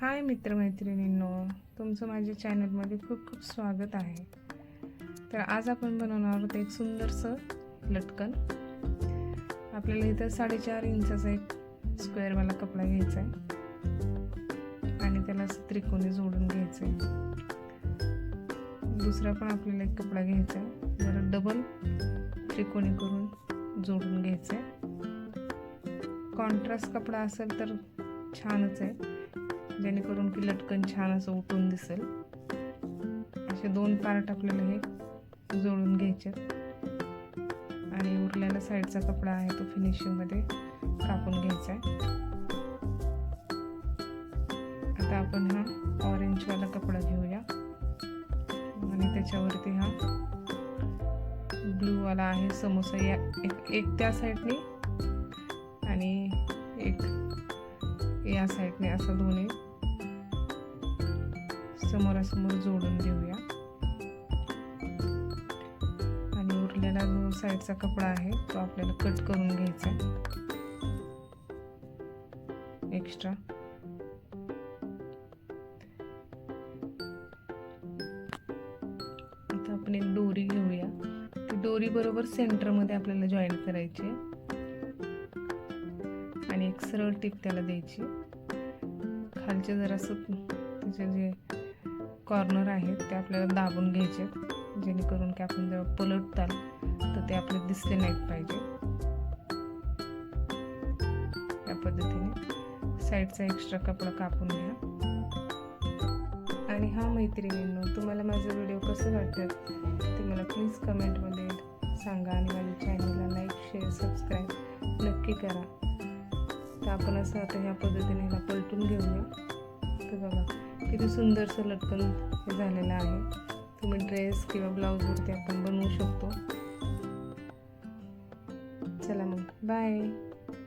हाय मित्रमैत्रिणींनो तुमचं माझ्या चॅनलमध्ये खूप खूप स्वागत आहे. तर आज आपण बनवणार आहोत एक सुंदरसं लटकन. आपल्याला इथं साडेचार इंचाचा एक स्क्वेअरवाला कपडा घ्यायचा आहे. आणि त्याला असं त्रिकोणी जोडून घ्यायचं आहे. दुसरा पण आपल्याला एक कपडा घ्यायचा आहे. जरा डबल त्रिकोणी करून जोडून घ्यायचं आहे. कॉन्ट्रास्ट कपडा असेल तर छानच आहे. जेणेकरून की लटकन छान असं उठून दिसेल. असे दोन पार्ट आपल्याला हे जोडून घ्यायचे. आणि उरलेला साईडचा कपडा आहे तो फिनिशिंगमध्ये कापून घ्यायचा आहे. आता आपण हा ऑरेंजवाला कपडा घेऊया. आणि त्याच्यावरती हा ब्लूवाला आहे समोसा. या एक एक त्या साईडने आणि एक या साईडने असं दोन्ही समोरासमोर जोडून घेऊया आणि उरलेला जो साईडचा कपडा आहे तो आपल्याला कट करून घ्यायचा एक्स्ट्रा आता आपण एक दोरी घेऊया. ती दोरी बरोबर सेंटरमध्ये आपल्याला जॉईन करायची आणि एक सरळ टीप त्याला द्यायची खालचे जरासं त्याचे जे कॉर्नर आहेत ते आपल्याला दाबून घ्यायचे. जेणेकरून की आपण जेव्हा पलटताल तर ते आपले दिसले नाहीत पाहिजे. या पद्धतीने साईडचा एक्स्ट्रा कपडा कापून घ्या. आणि हा मैत्रिणींनो तुम्हाला माझं व्हिडिओ कसं वाटतात ते मला प्लीज कमेंटमध्ये सांगा आणि माझ्या चॅनलला लाईक शेअर सबस्क्राईब नक्की करा. तर आपण असं आता ह्या पद्धतीने ह्याला पलट किती सुंदरसं लटकन हे झालेलं आहे. तुम्ही ड्रेस किंवा ब्लाऊजवरती आपण बनवू शकतो. चला मग. बाय